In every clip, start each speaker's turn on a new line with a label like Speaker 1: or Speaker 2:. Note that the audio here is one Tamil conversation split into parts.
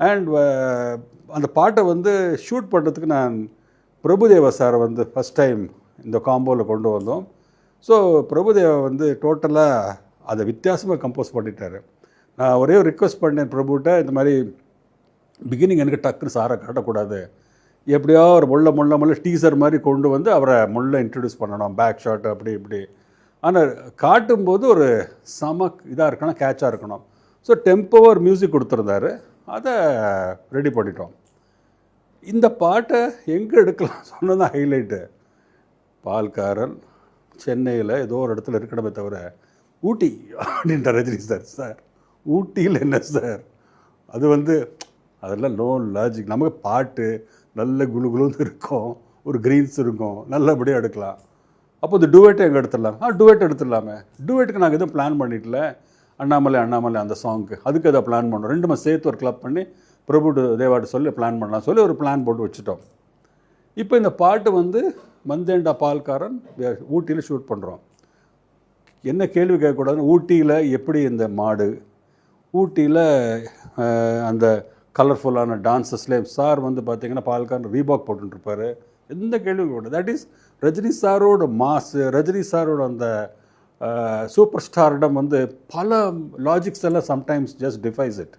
Speaker 1: அண்ட் uh, அந்த பாட்டை வந்து ஷூட் பண்ணுறதுக்கு நான் பிரபுதேவா சாரை வந்து ஃபஸ்ட் டைம் இந்த காம்போவில் கொண்டு வந்தோம். ஸோ பிரபுதேவா வந்து டோட்டலாக அதை வித்தியாசமாக கம்போஸ் பண்ணிட்டாரு. நான் ஒரே ஒரு ரிக்வஸ்ட் பண்ணேன் பிரபுட்ட இந்த மாதிரி பிகினிங் எனக்கு டக்குன்னு சாரை காட்டக்கூடாது. எப்படியோ ஒரு முள்ள முள்ள முள்ள டீசர் மாதிரி கொண்டு வந்து அவரை முள்ள இன்ட்ரடியூஸ் பண்ணணும். பேக் ஷாட் அப்படி இப்படி. ஆனால் காட்டும்போது ஒரு செம இதாக இருக்கணும் கேட்சாக இருக்கணும். ஸோ டெம்போவாக ஒரு மியூசிக் கொடுத்துருந்தாரு. அதை ரெடி பண்ணிட்டோம். இந்த பாட்டை எங்கே எடுக்கலாம் சொன்னதான் ஹைலைட்டு பால்காரன் சென்னையில் ஏதோ ஒரு இடத்துல இருக்கணுமே தவிர ஊட்டி அப்படின்ற ரஜினி சார் சார் ஊட்டியில் என்ன சார் அது வந்து அதெல்லாம் நோ லாஜிக் நமக்கு பாட்டு நல்ல குழு குளுன்னு இருக்கும் ஒரு க்ரீன்ஸ் இருக்கும் நல்லபடியாக எடுக்கலாம். அப்போ இந்த டுவேட்டை எங்கே எடுத்துடலாம்? ஆ டுவேட் எடுத்துடலாமே. டுவேட்டுக்கு நாங்கள் எதுவும் பிளான் பண்ணிட்டல. அண்ணாமலை அண்ணாமலை அந்த சாங்க்கு அதுக்கு எதாவது பிளான் பண்ணோம். ரெண்டுமே சேர்த்து ஒரு கிளப் பண்ணி பிரபு தேவாட்ட சொல்லி பிளான் பண்ணலாம் சொல்லி ஒரு பிளான் போட்டு வச்சுட்டோம். இப்போ இந்த பாட்டு வந்து மந்தேண்டா பால்காரன் ஊட்டியில் ஷூட் பண்ணுறோம் என்ன கேள்வி கேட்கக்கூடாதுன்னு ஊட்டியில் எப்படி இந்த மாடு ஊட்டியில் அந்த கலர்ஃபுல்லான டான்ஸஸ்லேயே சார் வந்து பார்த்தீங்கன்னா பால்காரன் ரீபாக் போட்டுருப்பார் எந்த கேள்வியும் கூட தட் இஸ் ரஜினி சாரோட மாஸு ரஜினி சாரோட அந்த சூப்பர் ஸ்டாரிடம் வந்து பல லாஜிக்ஸ் எல்லாம் sometimes just defies it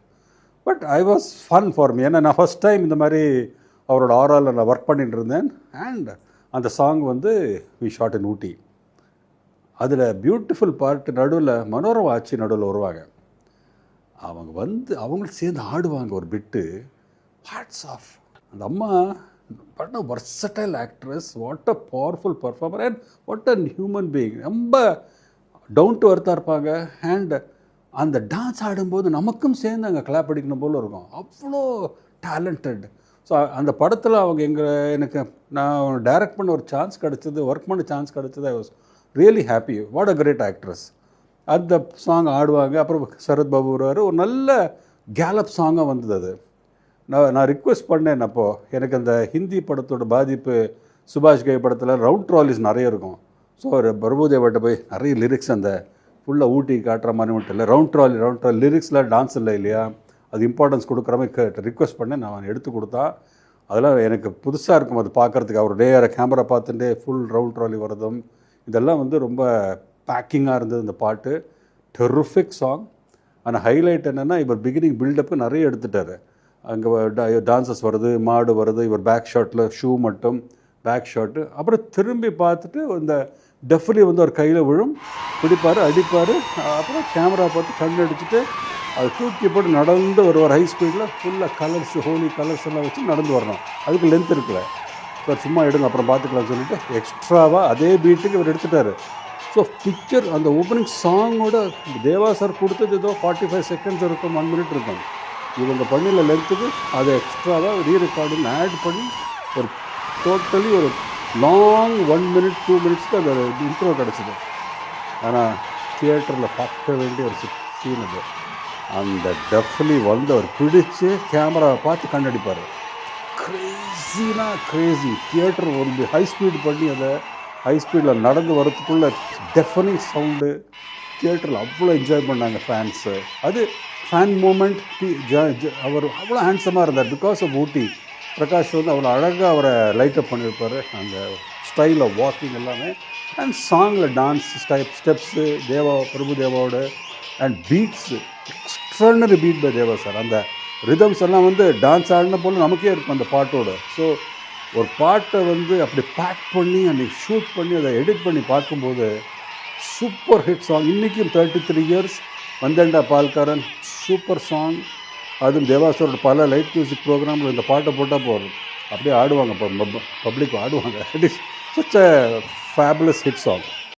Speaker 1: but I was fun for me ஏன்னா நான் ஃபஸ்ட் டைம் இந்த மாதிரி அவரோட ஆரால் நான் ஒர்க் பண்ணிட்டு இருந்தேன். அண்ட் அந்த சாங் வந்து வி ஷாட் இன் ஊட்டி. அதில் பியூட்டிஃபுல் பார்ட் நடுவில் மனோரம் ஆட்சி நடுவில் வருவாங்க. அவங்க வந்து அவங்களும் சேர்ந்து ஆடுவாங்க ஒரு பிட்டு ஹாட்ஸ் ஆஃப் அந்த அம்மா but a actress what a powerful performer and what a human being ரொம்ப டவுன் டு அர்த்தாக இருப்பாங்க அண்ட் அந்த டான்ஸ் ஆடும்போது நமக்கும் சேர்ந்து அங்கே கிளாப் அடிக்கணும் போல இருக்கும். அவ்வளோ டேலண்டட் ஸோ அந்த படத்தில் அவங்க எங்கள் எனக்கு நான் டைரக்ட் பண்ண ஒரு சான்ஸ் கிடச்சிது ஒர்க் பண்ண சான்ஸ் கிடச்சது. I was really happy what a great actress அந்த சாங் ஆடுவாங்க. அப்புறம் சரத் பாபு வருவார் ஒரு நல்ல கேலப் சாங்காக வந்தது அது. நான் நான் ரிக்வெஸ்ட் பண்ணேன் அப்போது எனக்கு அந்த ஹிந்தி படத்தோட பாதிப்பு சுபாஷ் கை படத்தில் ரவுண்ட் ட்ராலிஸ் நிறைய இருக்கும். ஸோ அவர் பிரபுதேவட்ட போய் நிறைய லிரிக்ஸ் அந்த ஃபுல்லாக ஊட்டி காட்டுற மாதிரி மட்டும் இல்லை. ரவுண்ட் ட்ராலி ரவுண்ட் ட்ராலி லிரிக்ஸில் டான்ஸ் இல்லை இல்லையா? அது இம்பார்ட்டன்ஸ் கொடுக்குற மாதிரி கே ரிக்வஸ்ட் பண்ணேன் நான் எடுத்து கொடுத்தா அதெல்லாம் எனக்கு புதுசாக இருக்கும் அது பார்க்குறதுக்கு. அவர் நேர கேமரா பார்த்துட்டே ஃபுல் ரவுண்ட் ட்ராலி வரதும் இதெல்லாம் வந்து ரொம்ப பேக்கிங்காக இருந்தது இந்த பாட்டு. டெரிஃபிக் சாங் ஆனால் ஹைலைட் என்னென்னா இவர் பிகினிங் பில்டப்பு நிறைய எடுத்துட்டார். அங்கே டான்சஸ் வருது மாடு வருது இவர் பேக் ஷாட்டில் ஷூ மட்டும் பேக் ஷாட்டு அப்புறம் திரும்பி பார்த்துட்டு இந்த டெஃப்லி வந்து அவர் கையில் விழும். பிடிப்பார் அடிப்பார். அப்புறம் கேமரா பார்த்து கண் அடிச்சுட்டு அது தூக்கி போட்டு நடந்து வருவார் ஹை ஸ்பீடில் ஃபுல்லாக கலர்ஸ் ஹோலி கலர்ஸ் எல்லாம் வச்சு நடந்து வரணும். அதுக்கு லென்த் இருக்குல்ல. சார் சும்மா எடுங்க அப்புறம் பார்த்துக்கலாம்னு சொல்லிட்டு எக்ஸ்ட்ராவாக அதே பீட்டுக்கு இவர் எடுத்துட்டார். ஸோ பிக்சர் அந்த ஓப்பனிங் சாங்கோட தேவா சார் கொடுத்தது ஏதோ ஃபார்ட்டி ஃபைவ் செகண்ட்ஸ் இருக்கும் ஒன் மினிட் இருக்கும். இவங்க பண்ணியில் லென்த்துக்கு அதை எக்ஸ்ட்ராவாக ரீ ரெக்கார்டிங் ஆட் பண்ணி ஒரு டோட்டலி ஒரு லாங் ஒன் மினிட் டூ மினிட்ஸ்க்கு அந்த இன்ட்ரோ கிடச்சிது. ஆனால் தியேட்டரில் பார்க்க வேண்டிய ஒரு சீன் அது. அந்த டெஃப்லி வந்து அவர் பிடிச்சு கேமராவை பார்த்து கண்டடிப்பார் க்ரேசினா க்ரேஸி தியேட்டர் ஒரு ஹை ஸ்பீட் பண்ணி அதை ஹை ஸ்பீடில் நடந்து வரத்துக்குள்ள டெஃபனிங் சவுண்டு தியேட்டரில் அவ்வளோ என்ஜாய் பண்ணாங்க ஃபேன்ஸு அது ஃபேன் மூமெண்ட் அவர் அவ்வளோ ஹேண்ட்ஸமாக இருந்தார் பிகாஸ் ஆஃப் ஊட்டி பிரகாஷ் வந்து அவ்வளோ அழகாக அவரை லைட்டப் பண்ணியிருப்பார். அந்த ஸ்டைல் ஆஃப் வாக்கிங் எல்லாமே. அண்ட் சாங்கில் dance step steps Deva Prabhu தேவாவோட and beats extraordinary beat by Deva sir அந்த ரிதம்ஸ் எல்லாம் வந்து டான்ஸ் ஆடின போல் நமக்கே இருக்கும் அந்த பாட்டோட. ஸோ ஒரு பாட்டை வந்து அப்படி பேக் பண்ணி அன்றைக்கி ஷூட் பண்ணி அதை எடிட் பண்ணி பார்க்கும்போது சூப்பர் ஹிட் சாங் இன்றைக்கும் தேர்ட்டி த்ரீ இயர்ஸ் வந்தேண்டா பால்காரன். சூப்பர் சாங் அதுவும் தேவாசரோட பல லைட் மியூசிக் ப்ரோக்ராமில் இந்த பாட்டை போட்டால் போதும். அப்படியே ஆடுவாங்க பப்ளிக் ஆடுவாங்க. It is such a fabulous hit song